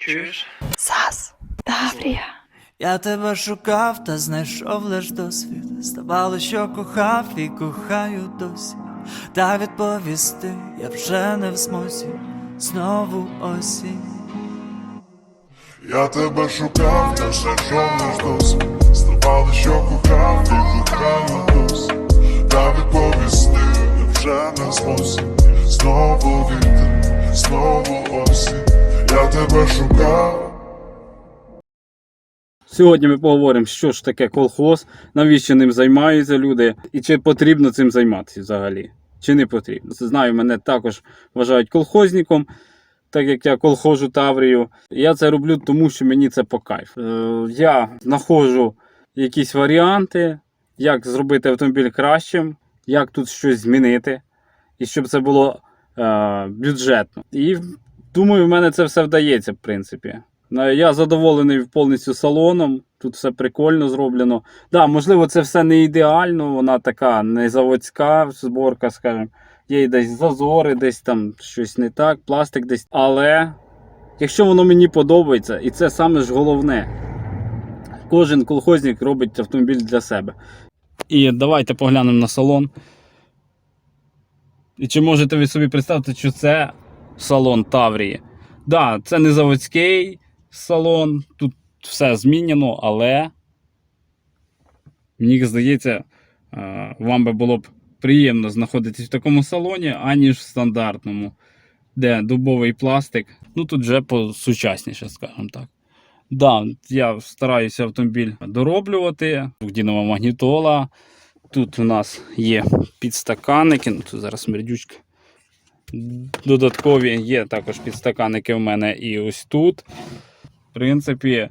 Чуєш? Сас, Таврія. Я тебе шукав та знайшов лиш досвід. Здавалося, що кохав і кохаю досі. Та відповісти я вже не в змозі. Знову осінь. Я тебе шукав, та знайшов лиш досі шукав Сьогодні ми поговоримо, що ж таке колхоз, навіщо ним займаються люди, і чи потрібно цим займатися взагалі, чи не потрібно. Знаю, мене також вважають колхозником, так як я колхожу Таврію. Я це роблю, тому що мені це по кайфу. Е, Я знаходжу якісь варіанти, як зробити автомобіль кращим, як тут щось змінити, і щоб це було е, бюджетно. І думаю, в мене це все вдається, в принципі. Ну, Я задоволений повністю салоном. Тут все прикольно зроблено. Да, можливо, це все не ідеально, вона така не заводська зборка, скажімо. Є десь зазори, десь там щось не так, пластик десь. Але якщо воно мені подобається, і це саме ж головне, кожен колхозник робить автомобіль для себе. І давайте поглянемо на салон. І чи можете ви собі представити, що це салон Таврії? Да, це не заводський салон, тут все змінено, але мені здається, е, вам би було б приємно знаходитись в такому салоні, аніж в стандартному, де дубовий пластик. Ну тут вже посучасніше, скажімо так. Да, я стараюся автомобіль дороблювати. Двохдінова магнітола. Тут у нас є підстаканники. Ну, тут зараз мердючка. Додаткові є також підстаканники в мене і ось тут. В принципі,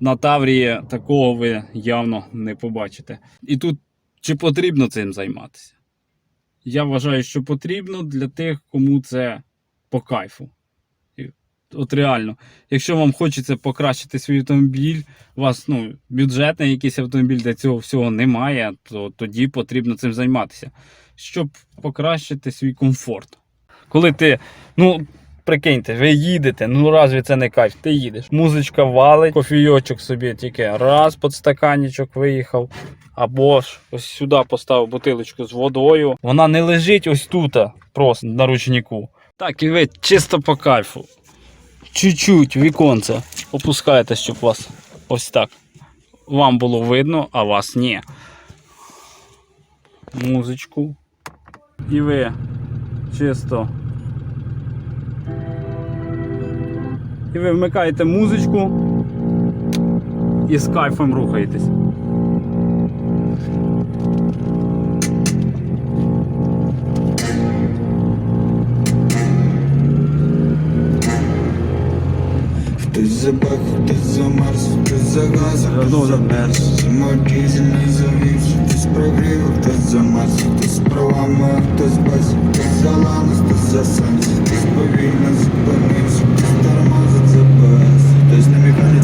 на Таврії такого ви явно не побачите. І тут чи потрібно цим займатися? Я вважаю, що потрібно для тих, кому це по кайфу. От реально, якщо вам хочеться покращити свій автомобіль, у вас ну, бюджетний якийсь автомобіль для цього всього немає, то тоді потрібно цим займатися, щоб покращити свій комфорт. Коли ти, ну, прикиньте, ви їдете, ну разві це не кайф, ти їдеш. Музичка валить, кофійочок собі тільки раз подстаканничок виїхав. Або ж ось сюди поставив бутилочку з водою. Вона не лежить ось тут, просто на ручнику. Так, і ви чисто по кайфу. Чуть-чуть віконце опускаєте, щоб вас ось так. Вам було видно, а вас ні. Музичку. І ви чисто. І ви вмикаєте музичку і з кайфом рухаєтесь. Хтось забах, хтось замерз, хтось загаз, хтось замерз. Дізель не завівши, хтось прогрів, хтось замерз. Хтось з правами, хтось без Хтось за ланос, хтось за сенс Хтось повільно зупинився,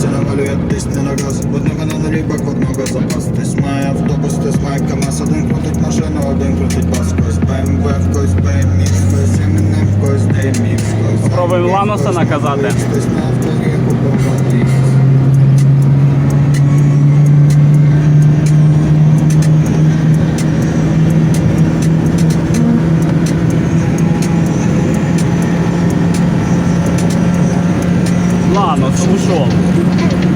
на механіці тисне на газ. Одного на нулі, бак, одного запас Хтось має автобус, хтось має КамАЗ Один крутить машину, один крутить бас. Хтось БМВ, хтось БМІ, хтось Емінем, хтось Деймі Попробуємо Ланоса наказати. Хтось на авторі купувати Ланос ушов.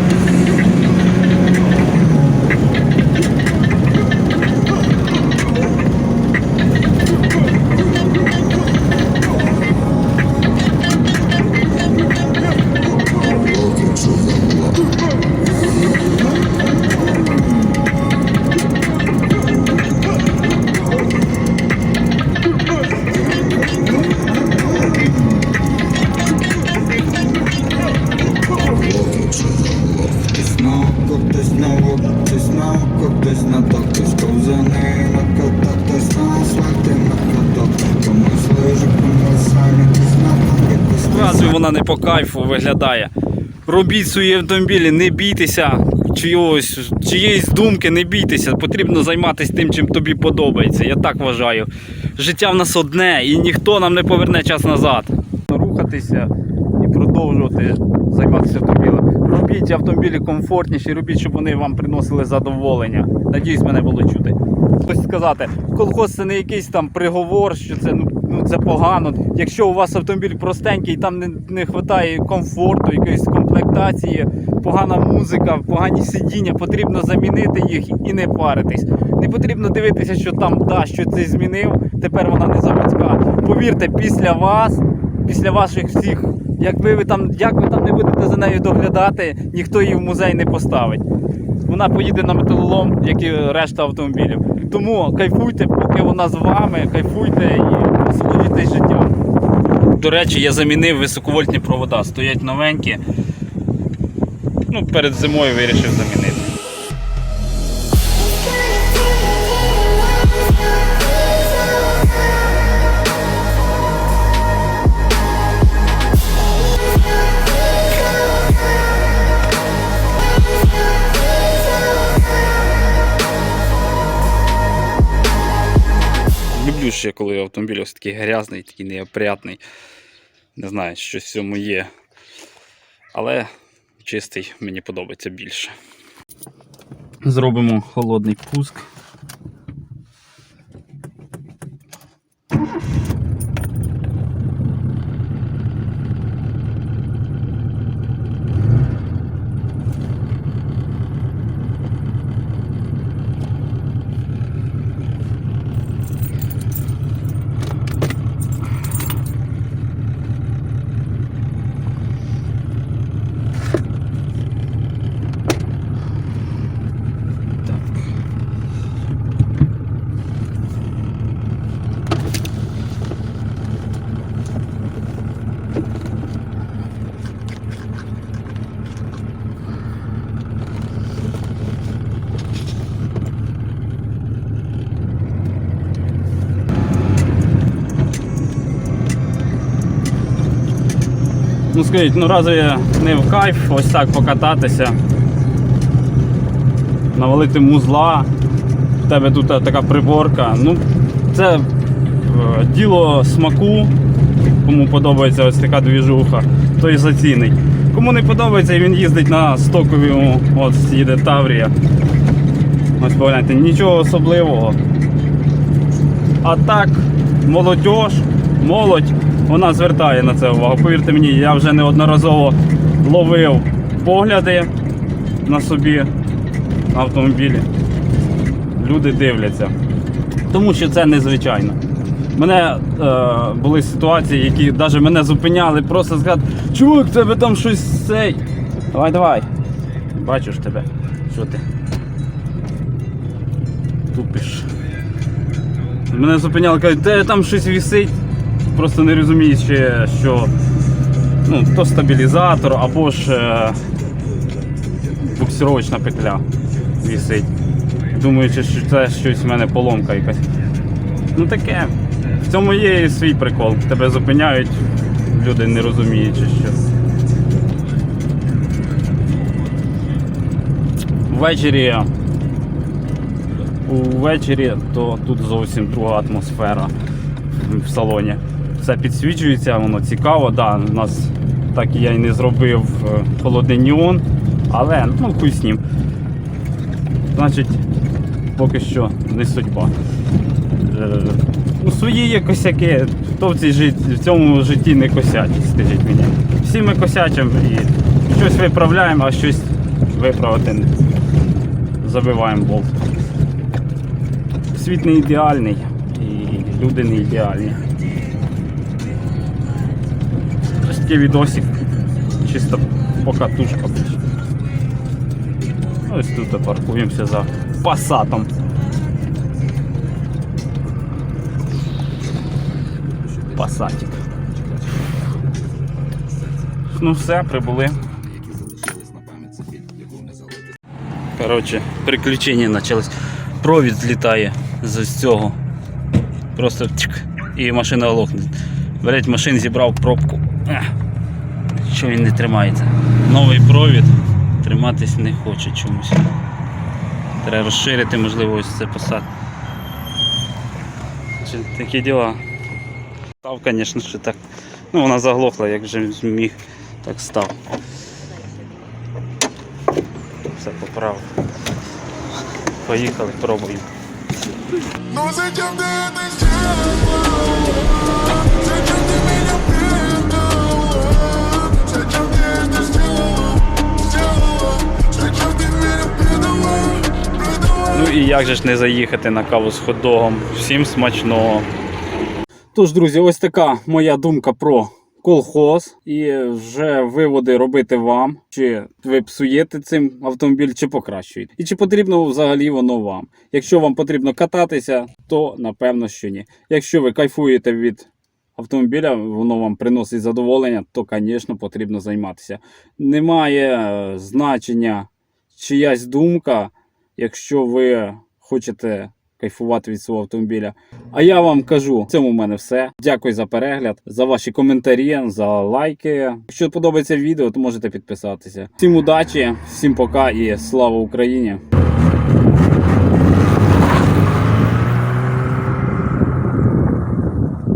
Вона не по кайфу виглядає? Робіть свої автомобілі, не бійтеся чиїсь, чиєїсь думки, не бійтеся. Потрібно займатися тим, чим тобі подобається. Я так вважаю. Життя в нас одне і ніхто нам не поверне час назад. Рухатися і продовжувати. займатися автомобілем. Робіть автомобілі комфортніші, робіть, щоб вони вам приносили задоволення. Надіюсь, мене було чути. Хтось сказати, колхоз це не якийсь там приговор, що це ну, ну це погано. Якщо у вас автомобіль простенький, там не, не вистачає комфорту, якоїсь комплектації, погана музика, погані сидіння, потрібно замінити їх і не паритись. Не потрібно дивитися, що там да, що це змінив. Тепер вона не заводська. Повірте, після вас, після ваших всіх, якби ви там, як ви там не будете за нею доглядати, ніхто її в музей не поставить. Вона поїде на металолом, як і решта автомобілів. Тому кайфуйте, поки вона з вами, кайфуйте і життя. До речі, я замінив високовольтні провода, стоять новенькі. Ну, перед зимою вирішив замінити. Люблю ще, коли автомобіль ось такий грязний, такий неопрятний. Не знаю, щось в цьому є. Але чистий мені подобається більше. Зробимо холодний пуск. Ну скажіть, ну разве не в кайф ось так покататися, навалити музла, в тебе тут така приборка. Ну, це е, діло смаку. Кому подобається ось така двіжуха, той зацінить. Кому не подобається, він їздить на стокові, от їде Таврія. Ось погляньте, нічого особливого. А так, молодь, молодь, вона звертає на це увагу. Повірте мені, я вже неодноразово ловив погляди на собі на автомобілі. Люди дивляться. Тому що це незвичайно. Мене е, були ситуації, які навіть мене зупиняли, просто сказати, чувак, тебе там щось цей. Давай, давай. Бачу ж тебе. Що ти? Тупиш. Мене зупиняли, кажуть, де там щось висить. Просто не розумієш, ще, що ну, то стабілізатор або ж е, буксировочна петля висить. Думаючи, що це щось в мене поломка якась. Ну таке. В цьому є і свій прикол. Тебе зупиняють, люди не розуміючи, що. Ввечері. Увечері то тут зовсім друга атмосфера в салоні. Все підсвічується, воно цікаво. Да, у нас так я і не зробив е, холодний неон, але ну хуй з ним. Значить, поки що не судьба. Е, Ну, свої є косяки, хто в, цій жит- в цьому житті не косячить, скажіть мені. Всі ми косячимо і щось виправляємо, а щось виправити не забиваємо болт. Світ не ідеальний і люди не ідеальні. Ось такий відосик. Чисто покатушка. Ось тут паркуємося за пасатом. Пасатик. Ну все, прибули. Коротше, приключення почалось. Провід злітає з цього. Просто чик, і машина лохне. Блять, машин зібрав пробку. Що він не тримається. Новий провід триматись не хоче чомусь. Треба розширити, можливо, ось це посад. Такі діла. Став, звісно, що так. Ну, вона заглохла, як вже зміг Так став. Все поправив. Поїхали, пробуємо. І як же ж не заїхати на каву з хот-догом? Всім смачного. Тож, друзі, ось така моя думка про колхоз. І вже виводи робити вам. Чи ви псуєте цим автомобіль, чи покращуєте. І чи потрібно взагалі воно вам. Якщо вам потрібно кататися, то напевно, що ні. Якщо ви кайфуєте від автомобіля, воно вам приносить задоволення, то, звісно, потрібно займатися. Немає е, значення чиясь думка, якщо ви хочете кайфувати від свого автомобіля. А я вам кажу, в цьому в мене все. Дякую за перегляд, за ваші коментарі, за лайки. Якщо подобається відео, то можете підписатися. Всім удачі, всім пока і слава Україні!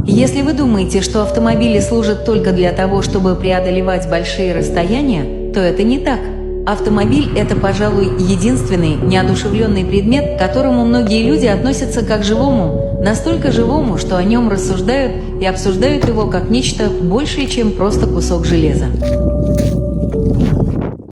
Если вы думаете, что автомобили служат только для того, чтобы преодолевать большие расстояния, то это не так. Автомобиль – это, пожалуй, единственный неодушевленный предмет, к которому многие люди относятся как живому, настолько живому, что о нем рассуждают и обсуждают его как нечто большее, чем просто кусок железа.